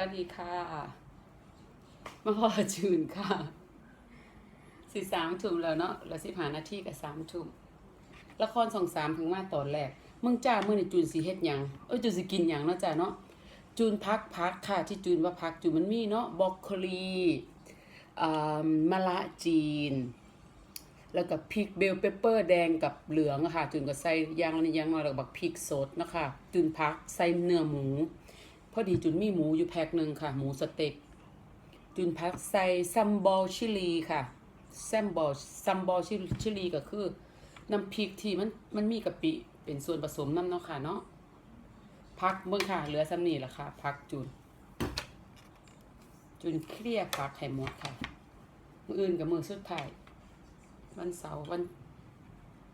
วัสดีค่ะ มาพอจูนค่ะสิสามทุ่มแล้วเนาะแล้วสิผ่านนาทีกับสามทุ่มละครสองสามถึงมาตอนแรกมึงจ้าเมื่อนี่จูนสิเฮ็ดยังเอ้ยจูนสิกินยังเนาะจ้าเนาะจูนพักพักค่ะที่จูนว่าพักจูนมันมีเนาะบอกโคลีอ่ามะละจีน แล้วก็พริกเบลเปเปอร์แดงกับเหลืองค่ะจุนก็ใส่ยางนี่ยางมาแล้วก็บักพริกสดนะคะจุนพักใส่เนื้อหมู อดีจุนมีหมูอยู่แพ็คหนึ่งค่ะ หมูสเต็กจุนพักใส่ซัมบอลชิลีค่ะซัมบอลซัมบอลชิลีก็คือน้ำพริกที่มันมันมีกะปิเป็นส่วนผสมน้ำเนาะค่ะเนาะพักเบิ่งค่ะ เหลือซ้ำนี่แหละค่ะ พักจุน จุนเคลียร์พักให้หมดค่ะ มืออื่นกับมือสุดท้ายวันเสาร์วัน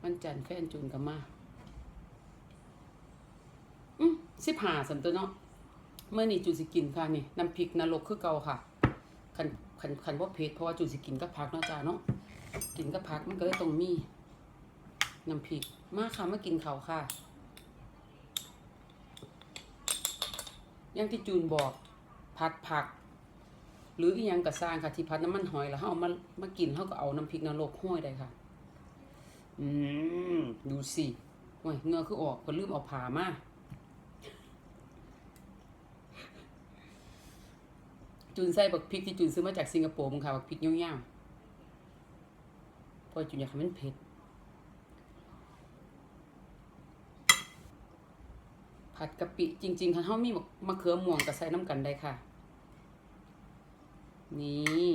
วันจันทร์แฟนจูนกับมา อืมสิบหาสันตัวเนาะ เมื่อนี้จูนสิกินค่ะนี่น้ำพริกนรกคือเก่าค่ะคันคันคันว่าเผ็ดเพราะว่าจูนสิกินกับผักเนาะจ้าเนาะกินกับผักมันก็เลยตรงมีน้ำพริกมาค่ะมากินเขาค่ะอย่างที่จูนบอกผัดผัก หรืออีหยังกระซางค่ะที่พัดน้ำมันหอยแล้วเขาเอามามากินเขาก็เอาน้ำพริกนรกห้อยได้ค่ะ อืมดูสิโอ้ยเงือคือออกก็ลืมเอาผ่ามา จุนใส่บักพริกที่จุนซื้อมาจากสิงคโปร์มึงค่ะบักพริกย่างๆเพราะจุนอยากให้มันเผ็ดผัดกะปิจริงๆค่ะเขามีบักมะเขือม่วงกับใส่น้ำกันได้ค่ะ นี่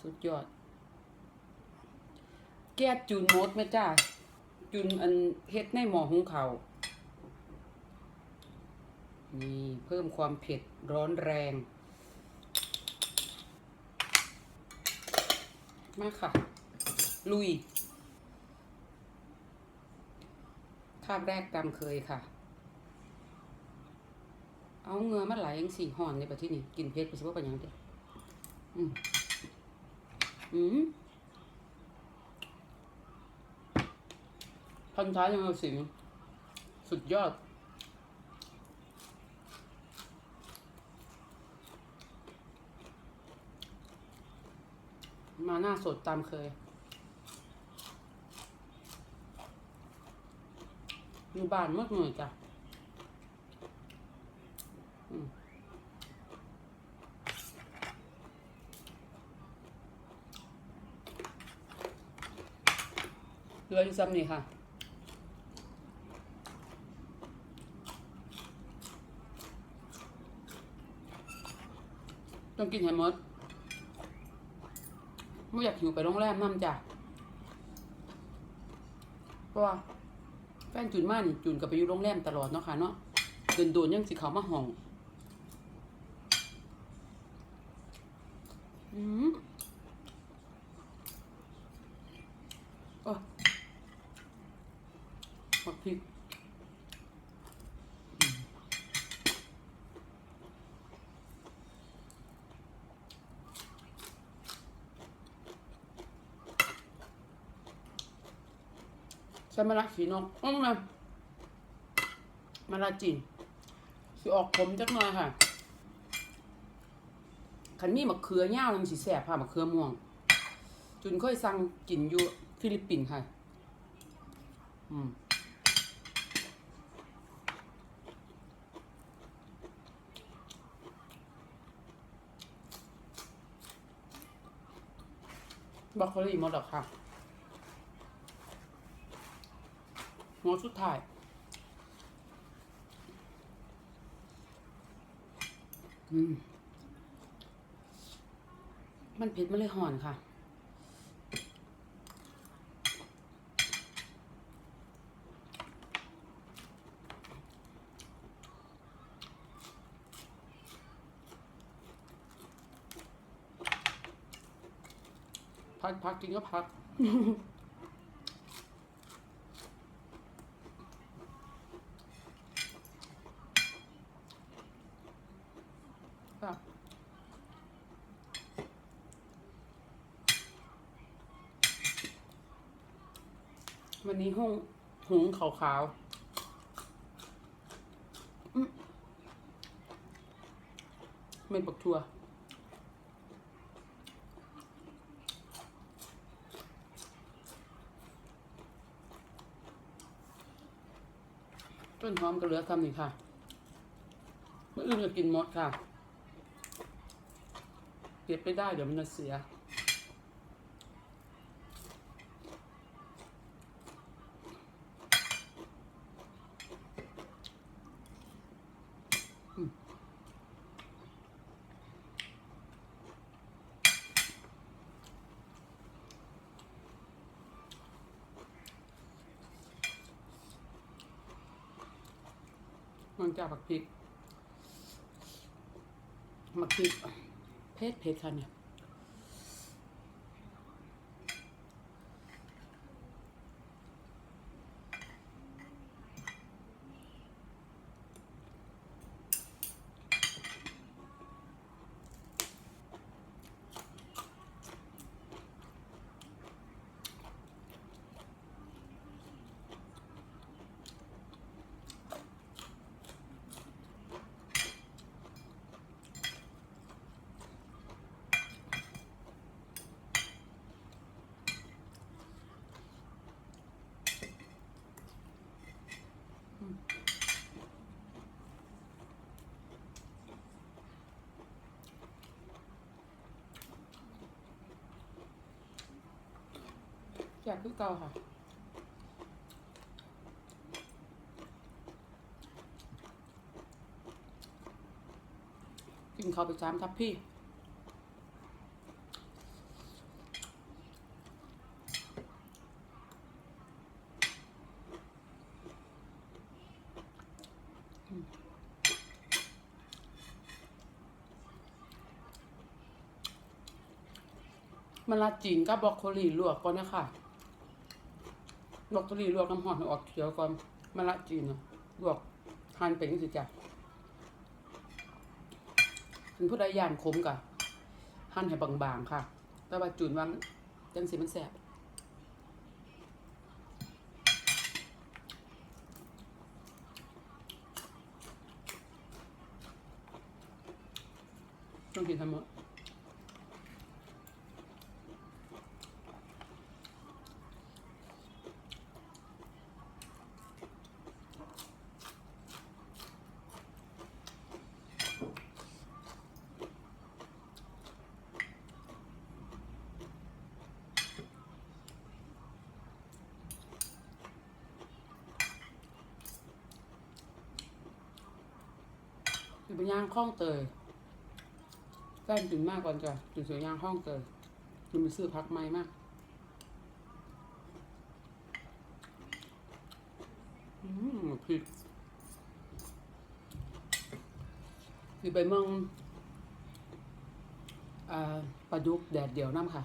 สุดยอด แก้จูนมดไหมจ้าจูนอันเฮ็ดในหม้อหุงข้าว นี่เพิ่มความเผ็ดร้อนแรง มาค่ะ ลุยคาบแรกตามเคยค่ะ เอาเงือมาไหลยังสี่ห่อนในประเทศนี้กินเพชรไปสิว่าเป็นยังเด็อืมอืมพันท้ายยังเอาสิสุดยอด มาหน้าสดตามเคย อยู่บ้านมากหน่อยจ้ะเหลืออยู่ซ้ำนี่ค่ะต้องกินให้หมด ไม่อยากอยู่ไปโรงแรมนั่นจ้ะเพราะว่าแฟนจุนมานี่จุนกับไปอยู่โรงแรมตลอดเนาะค่ะเนาะเดินโดนยังสิเขามาห้อง อืมโอ้ผักพริกอืม มะระขีนกอ้อมมามะระจีนสิออกผมจักหน่อยค่ะคันมีมะเขือย่าวมันสิแสบค่ะมะเขือม่วง จุนค่อยสั่งกินอยู่ฟิลิปปินส์ค่ะ อืมบอกโคลีหมดแล้วค่ะ หมดสุดท้ายอืมมันเผ็ดมันเลยห่อนค่ะ พักพักกินก็พัก ค่ะวันนี้ห้องหุง ขาวๆอืมเม็ดบักทัวต้นหอมก็เหลือคำหนึ่งค่ะเมื่ออื่นก็กินหมดค่ะ เก็บไม่ได้เดี๋ยวมันจะเสีย มันจะผักพริกผักพริกเผ็ดเผ็ดค่ะเนี่ย แจกคือเก่าค่ะกินข้าวไปสามทับพี่มะละจีนกับบรอกโคลีลวกก่อนนะคะ บรอกโคลีลวกน้ำหอมออกเขียวก่อนมะละจีนน่ะลวกหั่นเป็นจังซี่จ้ะถึงผู้ใดย่านขมกะหั่นให้บางๆค่ะ แต่ว่าจูนวางจังสิมันแซ่บต้องกินทั้งหมด อยู่เป็นย่างข้องเตยแฟนกินมากก่อนจ้ะกินสวยย่างข้องเตยมันไปซื้อพักไม้มากอืมพริกคือไปมองอ่าปลาดุกแดดเดียวน้ำค่ะ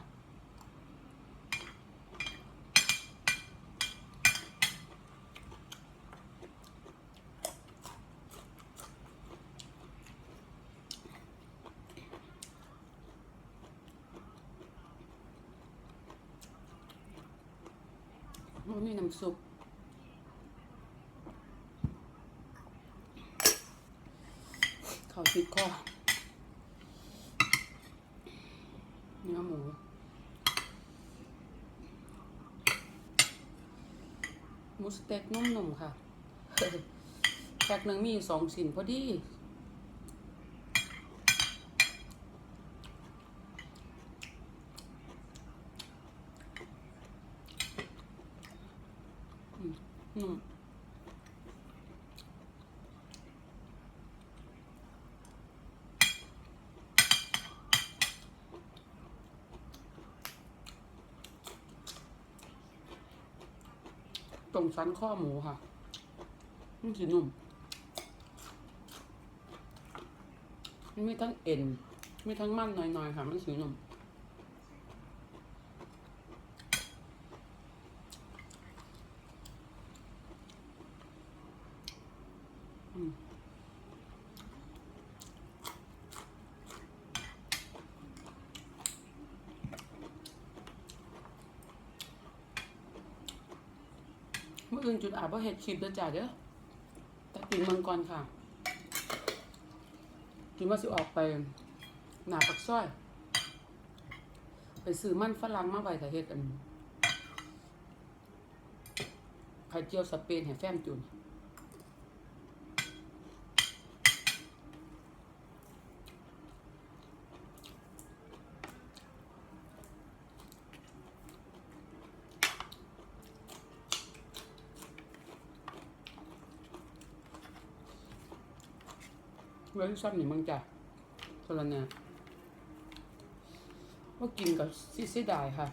มีน้ำซุปข้าติดคอเนื้อหมูมูสเต็กนุ่มๆค่ะแพ็คหนึ่งมีสองชิ้นพอดี นุ่ม ตรงชั้นข้อหมูค่ะมันสีนุ่มมันมีทั้งเอ็นมีทั้งมันหน่อยๆค่ะ มันสีนุ่ม มื่ออื่นจุดอับเพราะเห็ดคลิปด้วจ่ายเด้อแต่กินมังกรค่ะ กินว่าสิออกไป หนาปักซ้อย ไปซื้อมันฝรั่งมาไว้แต่เห็ดอันไข่เจียวสเปนแห่แฟ้มจุ่น รื่องซ้ำนี่มึงจ้ะคนละเนี่ยว่ากินกับซิซิดายค่ะ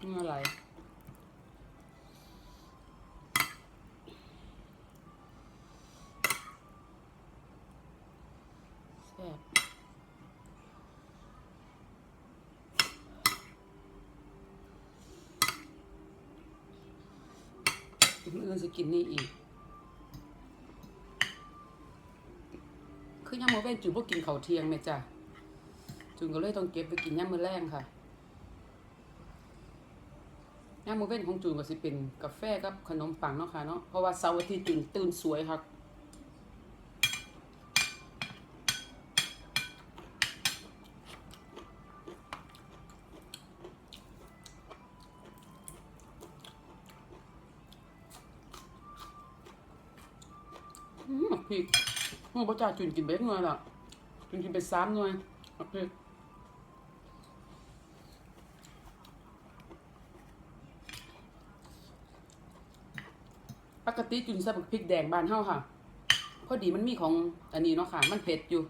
นี่อะไร มื้ออื่นสิกินนี่อีก คือย่ามมื้อเว้นจุนบ่กินข้าวเที่ยงแม่จ้ะจุนก็เลยต้องเก็บไปกินย่ามมื้อแรงค่ะย่ามมื้อเว้นของจุนก็สิเป็นกาแฟกับขนมปังเนาะค่ะเนาะเพราะว่าเสาร์อาทิตย์จุนตื่นสวยค่ะ โอ้บ่จ้าจุนกินเบ็ดหน่วยล่ะจุนกินไปสามเงยโอเคปกติจุนใส่บพริกแดงบ้านเฮาค่ะ พอดีมันมีของอันนี้เนาะค่ะ มันเผ็ดอยู่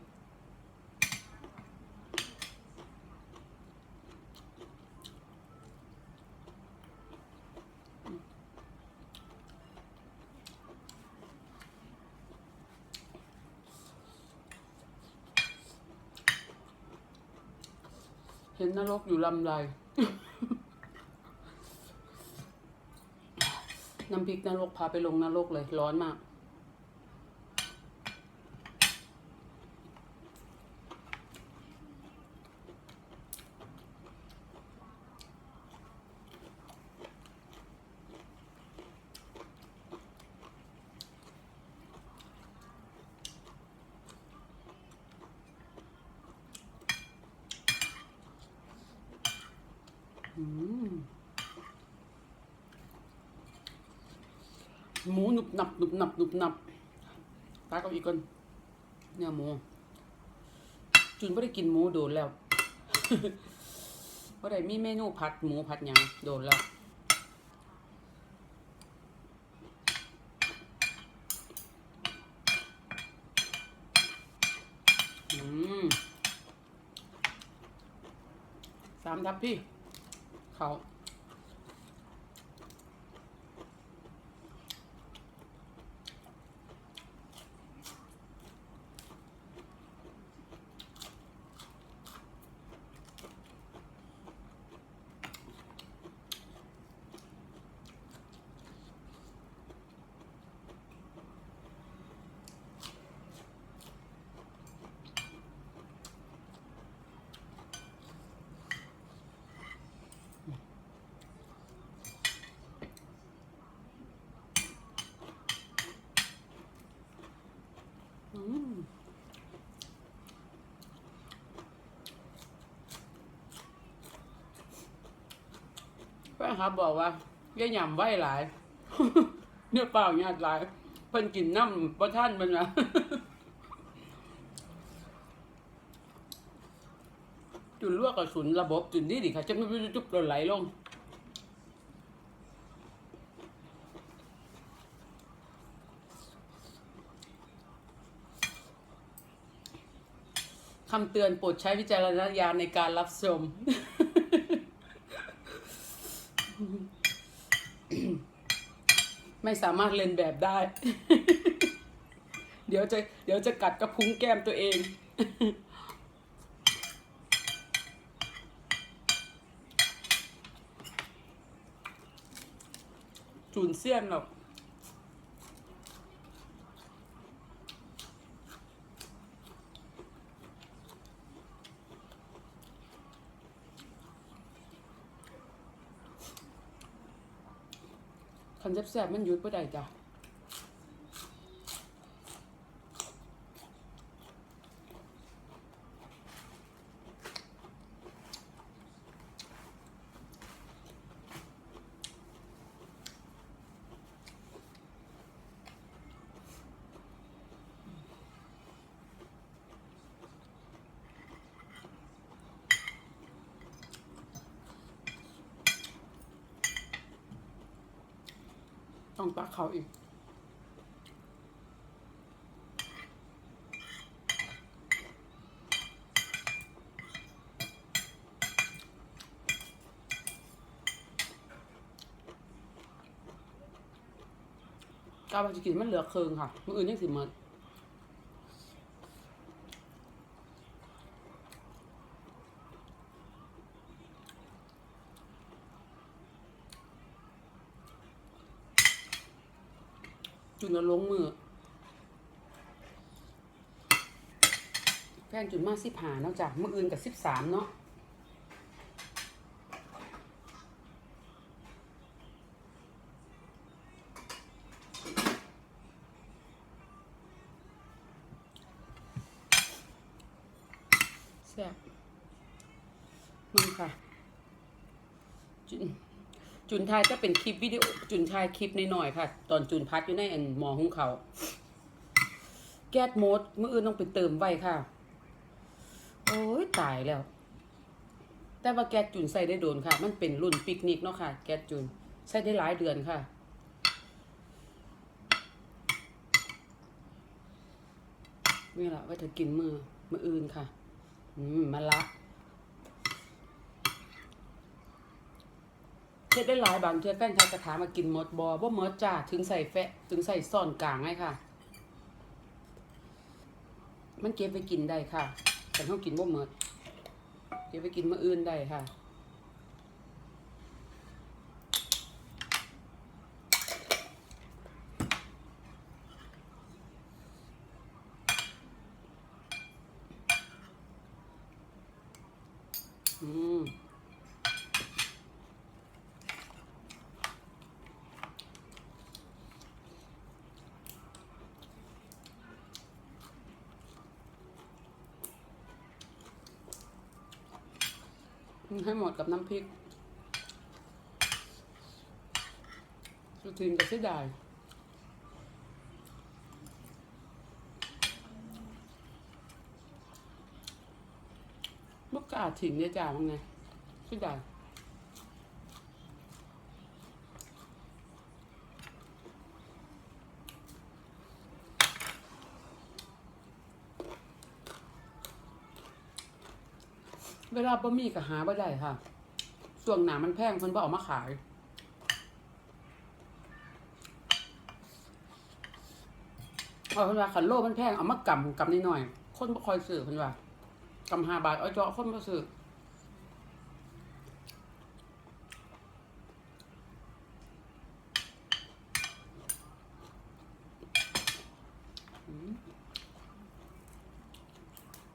เห็นนรกอยู่ลำไรน้ำพริกนรกพาไปลงนรกเลย ร้อนมาก หมูหนุบหนับหนุบหนับหนุบหนับตาเอาอีกคนเนี่ยหมู จุนไม่ได้กินหมูโดนแล้วเพราะได้มีเมนูผัดหมูผัดหยังโดนแล้วอืมสามทับพี่ เนครับบอกว่าย่าหยำไหวหลาย เนื้อเปล่าหยาดหลายเพิ่นกินน้ำประท่านมันนะจุนลวกกระสุนระบบจุนนี่ดิค่ะจะไม่จุบๆไหลลงคำเตือนโปรดใช้วิจารณญาณในการรับชม ไม่สามารถเล่นแบบได้ เดี๋ยวจะเดี๋ยวจะกัดกระพุ้งแก้มตัวเอง จุนเสี้ยนหรอก คันแซ่บๆมันหยุดบ่ได้จ้ะ เขาอีก กาวาจะกินมันเหลือเคืองค่ะ มืออื่นยังสิเหมือน นเอาลงมือแป้งจุนมาสิบหาเนาะจ้ะมืออื่นกับสิบสามเนาะแซ่บมึงค่ะจุน จุนทายจะเป็นคลิปวิดีโอจุนทายคลิปหน่อยๆค่ะ ตอนจุนพัดอยู่ในอันหมอหุงเขา แก๊สโมดมื่ออื่นต้องไปเติมไว้ค่ะ โอ้ยตายแล้ว แต่ว่าแก๊สจุนใส่ได้โดนค่ะ มันเป็นรุ่นปิกนิกเนาะค่ะ แก๊สจุนใส่ได้หลายเดือนค่ะนี่แหละไว่าเธอกินมือมืออื่นค่ะ อืมมะละ ฮ็ดได้หลายบางเทื่อแฟนชายกระถามมากินหมดบอบ่หมดจ้าถึงใส่แฟะถึงใส่ซ่อนกลางให้ค่ะ มันเก็บไปกินได้ค่ะแต่เขากินบ่หมดเก็บไปกินมื้ออื่นได้ค่ะ อืม ให้หมดกับน้ำพริกสุทินก็เสียดายมุกกาถิ่นเนี่ยจ้ามั้งไงเสียดาย เวลาบะหมี่ก็หาบ่ได้ค่ะ ส่วงหนามันแพงเพิ่นบ่เอามาขาย เอาเพิ่นว่าขันโลมันแพงเอามากำกำนิดหน่อย คนบ่ค่อยซื้อเพิ่นว่ากำห้าบาทเอาเจาะคนบ่ซื้อ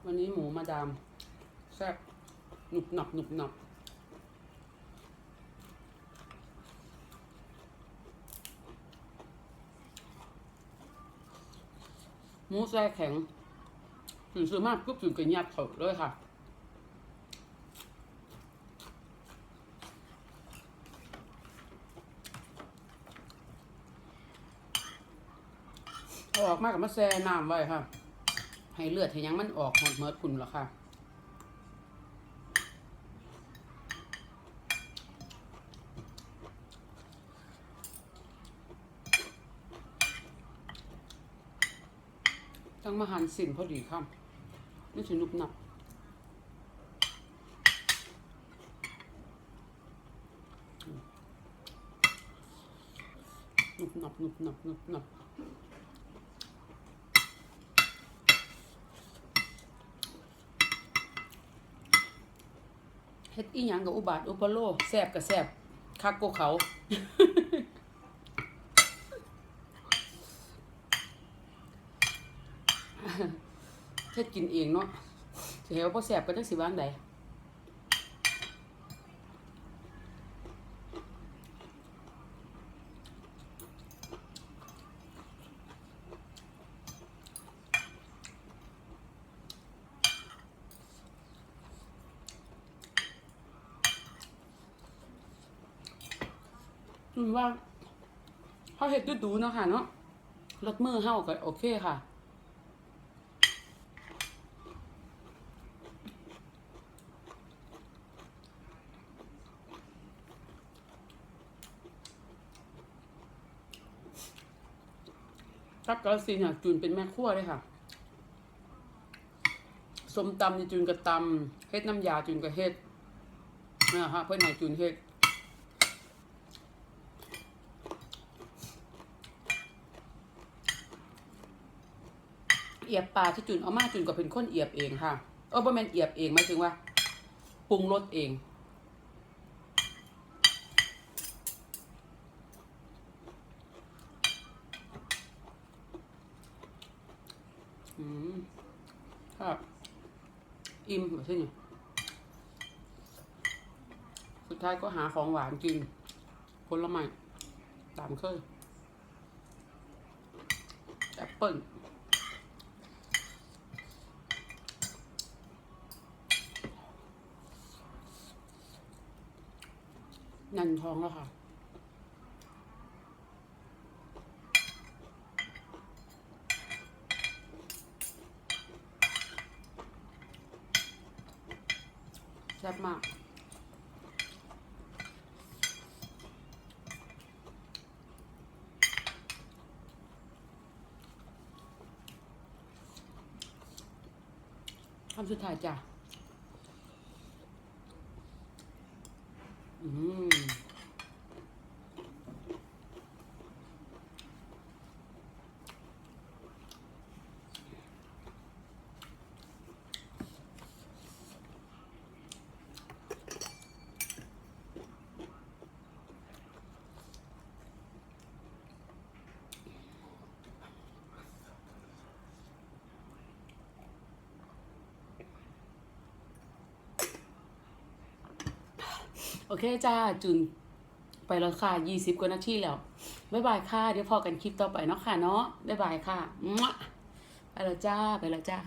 วันนี้หมูมาดามแซ่บ หนุบหนับหนุบหนับหมูแซ่แข็งถึงซื้อมากปุ๊บถึงกระยัดเขาเลยค่ะออกมากับมาแซ่น้ำไว้ค่ะ ให้เลือดให้ยังมันออกหมดเมิดคุณหรอค่ะ ตั้งมาหันสินพอดีครับนี่สินุบหนับนุบหนับนุบหนับนุบหนับเฮ็ดอีหยังกับอุบาทอุปโลแซบกับแซบคักกเขา แค่กินเองเนาะสิเหวพอแสบก็จังสิว่างใดว่าเขาเห็ดดูดูเนาะค่ะเนาะรถมือเฮาก็โอเคค่ะ ครับกาลสินเนี่ยจูนเป็นแม่ครัวเลยค่ะสมตำนี่จูนกับตำเฮ็ดน้ำยาจูนกับเฮ็ดนะฮะเพื่อนให้จูนเฮ็ดเอียบปลาที่จุนเอามาจุนก็เป็นคนเอียบเองค่ะเออบ่แม่นเอียบเองหมายถึงว่าปรุงรสเอง อืมครับ อิ่มแบบนี้สุดท้ายก็หาของหวานกินผลไม้ตามเคยแอปเปิ้ลนันท้องแล้วค่ะ ซ่บมาก คำสุดท้ายจ้ะ อืม โอเคจ้าจุนไปแล้วค่ะยี่สิบกว่านาทีแล้ว บ๊ายบายค่ะ เดี๋ยวพอกันคลิปต่อไปเนาะค่ะเนาะบ๊ายบายค่ะ ไปแล้วจ้า ไปแล้วจ้า